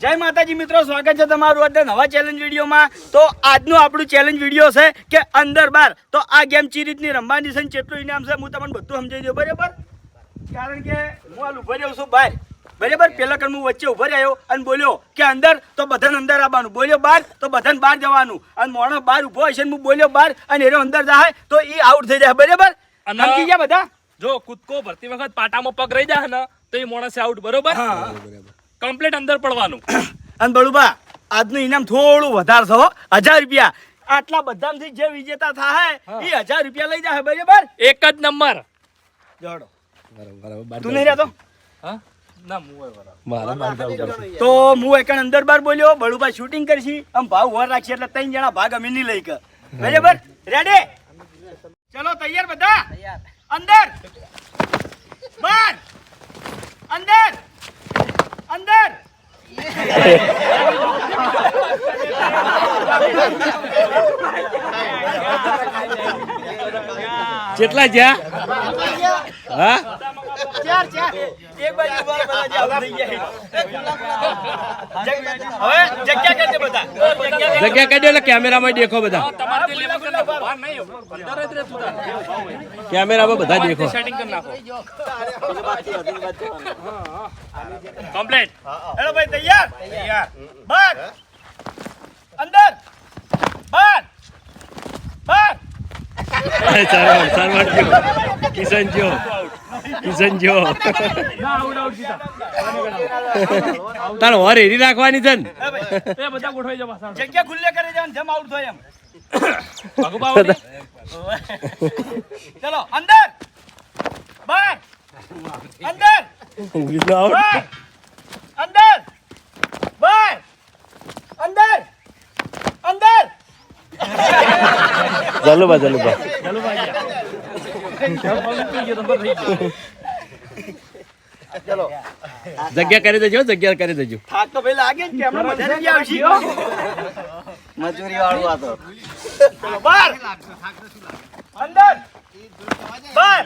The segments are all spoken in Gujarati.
જય માતાજી મિત્રો સ્વાગત છે તમારું અત્યારે નવા ચેલેન્જ વિડીયોમાં. તો આજનું આપણું ચેલેન્જ વીડિયો છે કે અંદર બાર. તો આ ગેમ ચી રીતની રમવાની છે કેટલું ઇનામ છે હું તમને બધું સમજાવી દઉં બરાબર? કારણ કે હું હાલ ઊભો રહ્યો છું બહાર. બરાબર? પેલા કર હું વચ્ચે ઊભો રહ્યો અને બોલ્યો કે અંદર તો બધાને અંદર આવવાનું. બોલ્યો બહાર તો બધાને બહાર જવાનું. અને મોણો બહાર ઊભો હશે હું બોલ્યો બહાર અને એનો અંદર જાય તો એ આઉટ થઈ જાય. બરાબર? સમજી ગયા બધા? જો કૂદકો ભરતી વખત પાટામાં પગ રહી જાય ને તો એ માણસે આઉટ બરોબર? હા. કમ્પ્લીટ અંદર પડવાનું. અને બળુબા આજનું ઇનામ થોડું વધારે થવો હજાર રૂપિયા. આટલા બધામાંથી જે વિજેતા થાય એ હજાર રૂપિયા લઈ જાય બરાબર? એક જ નંબર. જોડો. તું નહીં રહેતો? હા? તો હું એકણ અંદર બાર બોલ્યો બળુભાઈ શૂટિંગ કરશી. આમ ભાવ વર રાખશે એટલે ત્રણ જણા ભાગ અમે નહીં લઈ કે બરાબર? રેડી ચલો તૈયાર બધા? અંદર. બાર. અંદર. અંદર. કેટલા જ્યાં? હા? ચાર ચાર. એક બાજુ બધા જે આઉટ થઈ ગયા હવે જગ્યા કરજે બધા. જગ્યા જગ્યા એટલે કેમેરામાં દેખો બધા. કેમેરામાં બધા દેખો. સેટિંગ કરી નાખો. કમ્પ્લીટ હેલો ભાઈ તૈયાર? તૈયાર. બાર અંદર. બાર બાર સારવાર સારવાર કિશન જો કિશન જો તાર હોર હેરી રાખવાની છે ને? એ બધા ગોઠવાઈ જવા જગ્યા ખુલ્લે કરી દેવાનું જમ જેમ આઉટ થાય એમ. ચલો અંદર. બહાર અંદર. અંદર. બહાર અંદર. અંદર. ચાલુ બા ચાલુ. બા જગ્યા કરી દેજો જગ્યા કરી દેજો. થાક તો ભાઈ લાગે જ કે હમણાં મજા નથી આવશે મજૂરી વાળું આ તો. ચલો બાર. અંદર. બાર.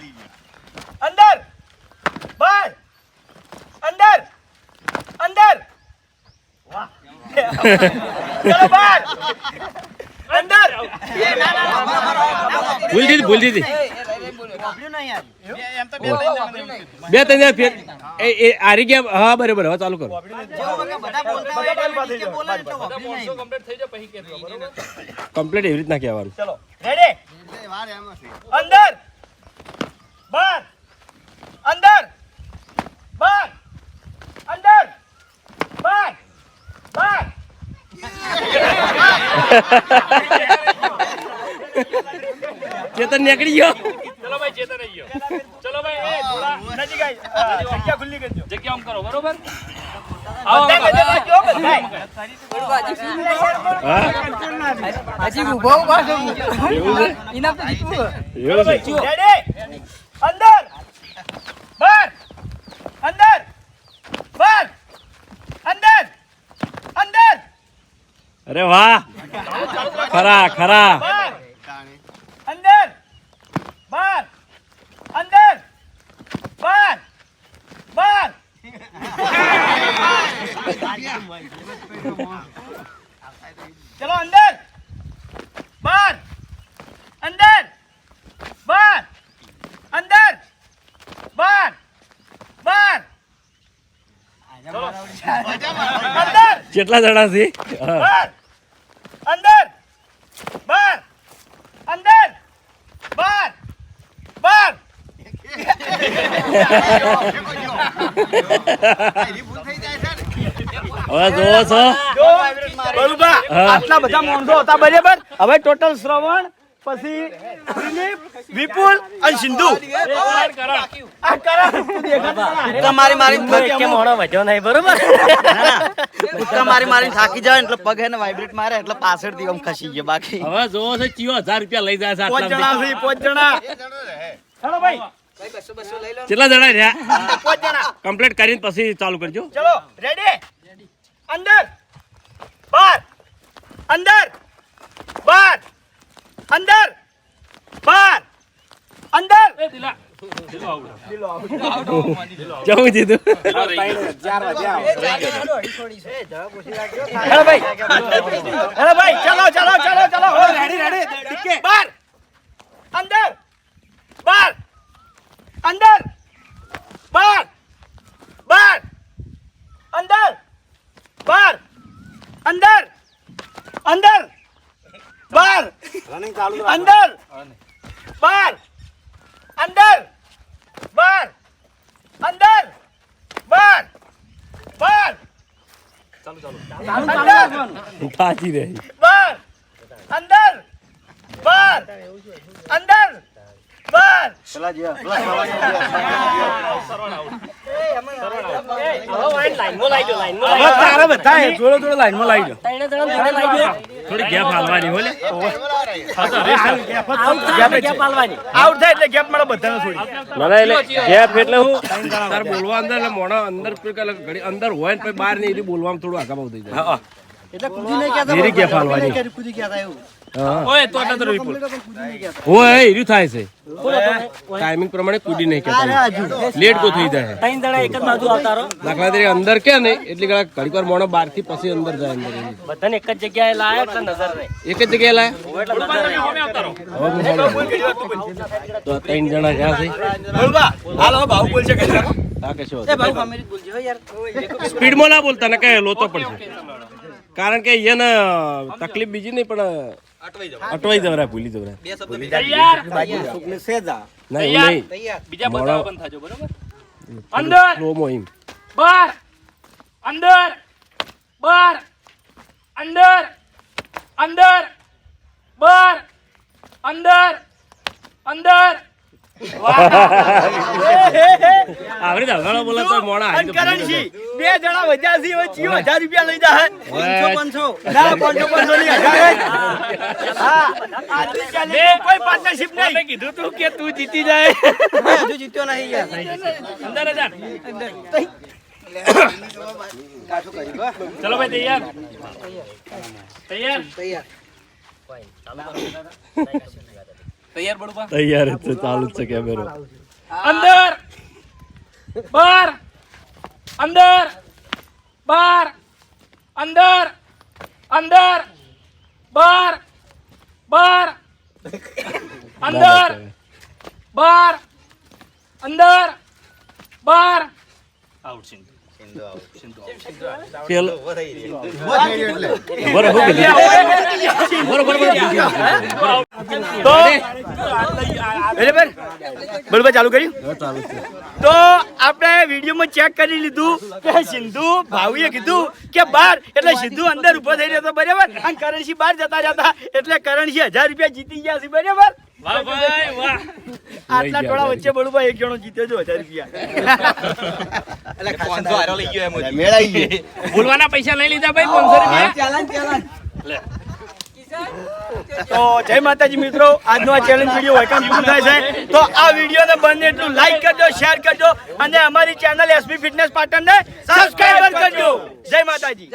અંદર. બાર. અંદર. અંદર. વાહ. ચલો અંદર ભૂલ દીધી ભૂલ દીધી. બે ત્રણ ફેર એ એ આરી ગયા હા બરાબર હવે ચાલુ કરો. કમ્પ્લીટ એવી રીતના કહેવાનું. અંદર. બાર અંદર બાર અંદર બાર બાર ચેતન નીકળી ગયો. ચલો ભાઈ ચેતન આવી ગયો. ચલો ભાઈ એ થોડા નજીક આવી જગ્યા ખુલ્લી કરજો. જગ્યા આમ કરો બરોબર? હજી ઊભો ઊભો ઇનામ તો જીતવું અંદર. બાર. અંદર. બાર. અંદર. અંદર. અરે વાહ. ખરા ખરા. બાર અંદર બાર. અંદર બાર. બાર. ચલો અંદર. બાર. અંદર. બાર. અંદર. બાર. બાર. ચલો. અંદર. કેટલા જણા છે હા. બાર અંદર બાર અંદર બાર બાર હવે જોવો છો. બરોબર આટલા બધા મોંઢો હતા બરાબર? હવે ટોટલ શ્રવણ પછી દિલીપ વિપુલ અને સિંધુ. ના. મારી મારી કે મોણો વધ્યો નહીં બરોબર? કૂદકા મારી મારી થાકી જાય એટલે પગ એને વાઇબ્રેટ મારે એટલે પાછળથી આમ ખસી ગયો બાકી. હવે જોવો છો ચિયો હજાર રૂપિયા લઈ જાય છે પાંચ જણા આટલા પાંચ જણા. હેલો ભાઈ. કેટલા જણા રહ્યા? પાંચ જણા. કમ્પ્લીટ કરીને પછી ચાલુ કરજો. ચલો રેડી અંદર. બાર. અંદર. બાર. અંદર. બાર. અંદર. જવું દીધું ભાઈ ચલો ચલો હો રેડી રેડી બાર અંદર બાર અંદર બાર બાર અંદર બાર અંદર અંદર બાર અંદર. બહાર અંદર. બહાર અંદર. બહાર બહાર ચાલુ ચાલુ. ચાલુ થાકી રહી. બહાર અંદર. બહાર અંદર. બાર. તારા બધા જોડો જોડો લાઈનમાં લાઈ દો. થોડી ગેપ હાલવાની હોલે. આઉટ થાય એટલે ગેપ મારા બધાને થોડી મને એટલે ગેપ એટલે હું તાર બોલવા અંદર એટલે મોણા અંદર ઘડી અંદર હોય ને પછી બહાર નહીં એટલે બોલવામાં થોડું આગા થઈ જાય. ધીરે ગેપ હાલવાની. હા. ઓય તો આટલા તો report. હોય એર્યું થાય છે. ટાઈમિંગ પ્રમાણે કુડી નહીં કેતા લેટ કો થઈ જાય. દાખલા તરીકે અંદર કે ને એટલી કલાક ઘડી વાર મોણો બારથી પછી અંદર જાય અંદર બધાને એક જ જગ્યાએ લાયા એટલે નજર રહે એક જ જગ્યાએ લાયા? આવતા રહો. તો ત્રણ જણા ગયા છે? બોલવા. હાલો ભાવ બોલશે કે હા કશો સ્પીડમાં ના બોલતા ને કે લોતો પડશે. કારણ કે એને તકલીફ બીજી નહીં પણ અટવાઈ જવરા ભૂલી જવરા તૈયાર ના સેજા નહીં. બીજા બધા બંધ થાજો બરોબર? અંદર. લો મોહિમ બાર. અંદર. બાર. અંદર. અંદર. બાર. અંદર. અંદર. આવડે દાદા બોલે તો મોણા હારી તો ભૂલી કરણસી બે જણા વધ્યા છે હવે ચિયો હજાર રૂપિયા લઈ જાય ના પાંચસો પાંચસો ની હજાર જ. હા. આજની challenge કોઈ પાર્ટનરશિપ નહીં. મેં કીધું તું કે તું જીતી જાય. અંદર હજાર ચલો ભાઈ તૈયાર. તૈયાર. તૈયાર બડુપા તૈયાર જ છે ચાલુ જ છે કેમેરો અંદર. બાર. અંદર બાર અંદર અંદર બાર બાર અંદર બાર અંદર બાર પેલો બરોબર હું કીધું? બરોબર બરોબર તો બરાબર બરોબર ચાલુ કર્યું તો આપણે વિડીયોમાં ચેક કરી લીધું કે સિંધુ ભાવીએ કીધું કે બાર એટલે સિંધુ અંદર ઊભો થઈ રહ્યો બરાબર? અને કરણસી બહાર જતા જતા એટલે કરણસી હજાર રૂપિયા જીતી ગયા છે બરાબર? વાહ ભાઈ વાહ. આટલા ટોળા વચ્ચે બળુભાઈ એક જણો જીત્યો છે હજાર રૂપિયા. ભૂલવાના પૈસા લઈ લીધા ભાઈ પાંચસો રૂપિયા? તો જય માતાજી મિત્રો, આજનો આ ચેલેન્જ વીડિયો વેલકમ પૂરું થાય છે. તો આ વિડીયોને બંને એટલું લાઈક કરજો શેર કરજો અને અમારી ચેનલ એસપી ફિટનેસ પાટણને સબસ્ક્રાઇબર કરજો. જય માતાજી.